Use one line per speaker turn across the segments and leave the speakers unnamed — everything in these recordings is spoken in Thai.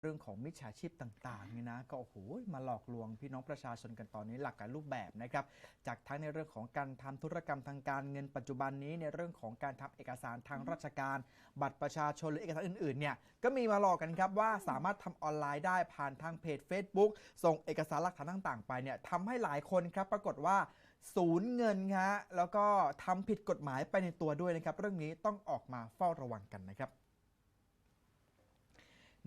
เรื่องของมิจฉาชีพต่างๆเนี่ยนะก็โอ้โหมาหลอกลวงพี่น้องประชาชนกันตอนนี้หลักการรูปแบบนะครับจากทั้งในเรื่องของการทำธุรกรรมทางการเงินปัจจุบันนี้ในเรื่องของการทำเอกสารทางราชการ บัตรประชาชนหรือเอกสารอื่นๆเนี่ยก็มีมาหลอกกันครับว่าสามารถทำออนไลน์ได้ผ่านทางเพจ Facebook ส่งเอกสารหลักฐานต่างๆ ไปเนี่ยทำให้หลายคนครับปรากฏว่าศูนย์เงินฮะแล้วก็ทำผิดกฎหมายไปในตัวด้วยนะครับเรื่องนี้ต้องออกมาเฝ้าระวังกันนะครับ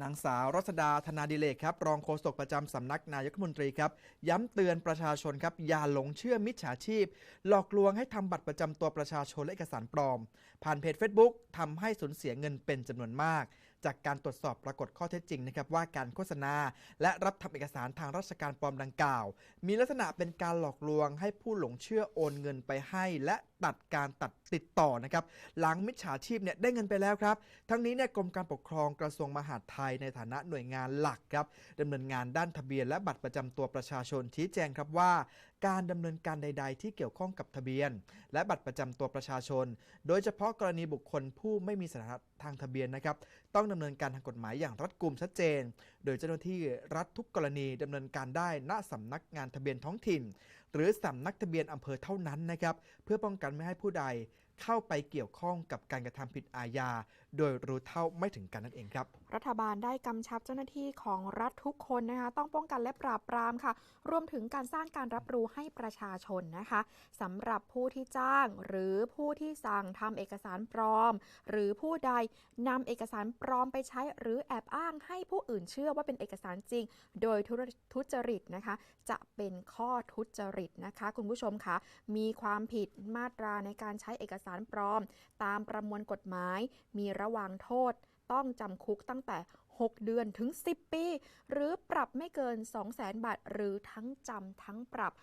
นางสาวรัศดาธนาดิเลกครับรองโฆษกประจำสำนักนายกรัฐมนตรีครับ ย้ำเตือนประชาชนครับ อย่าหลงเชื่อมิจฉาชีพ หลอกลวงให้ทำบัตรประจำตัวประชาชนและเอกสารปลอม ผ่านเพจ Facebook ทำให้สูญเสียเงินเป็นจำนวนมาก จากการตรวจสอบปรากฏข้อเท็จจริงนะครับว่าการโฆษณา และรับทำเอกสารทางราชการปลอมดังกล่าว มีลักษณะเป็นการหลอกลวงให้ผู้หลงเชื่อโอนเงินไปให้ และตัดการตัดติดต่อนะครับหลังมิจฉาชีพเนี่ยได้เงินไปแล้วครับ ทั้งนี้เนี่ยกรมการปกครองกระทรวงมหาดไทยในฐานะหน่วยงานหลักครับดำเนินงานด้านทะเบียนและบัตรประจำตัวประชาชนชี้แจงครับว่า การดำเนินการใด ๆ ที่เกี่ยวข้องกับทะเบียน และบัตรประจำตัวประชาชน โดยเฉพาะกรณีบุคคลผู้ไม่มีสถานะทางทะเบียนนะครับ ต้องดำเนินการทางกฎหมายอย่างรัดกุมชัดเจน โดยเจ้าหน้าที่รัฐทุกกรณีดำเนินการได้ณสำนักงานทะเบียนท้องถิ่น หรือสำนักทะเบียนอำเภอเท่านั้นนะครับ เพื่อป้องกันไม่ให้ผู้ใด เข้าไปเกี่ยวข้องกับการกระทำผิดอาญา โดยรู้เท่าไม่ถึงการนั่นเองครับ
รัฐบาลได้กำชับเจ้าหน้าที่ของรัฐทุกคนนะคะต้องป้องกันและปราบปรามค่ะ รวมถึงการสร้างการรับรู้ให้ประชาชนนะคะสำหรับผู้ที่จ้าง หรือผู้ที่สั่งทำเอกสารปลอม หรือผู้ใดนำเอกสารปลอมไปใช้ หรือแอบอ้างให้ผู้อื่นเชื่อว่าเป็นเอกสารจริง โดยททุจริตนะคะ จะเป็นข้อทุจริตนะคะ คุณผู้ชมคะมีความผิดมาตราในการใช้เอกสารสารปลอม ตามประมวลกฎหมาย มีระวางโทษ ต้องจำคุกตั้งแต่ 6 เดือนถึง 10 ปี หรือปรับไม่เกิน 200,000 บาท หรือทั้งจำทั้งปรับ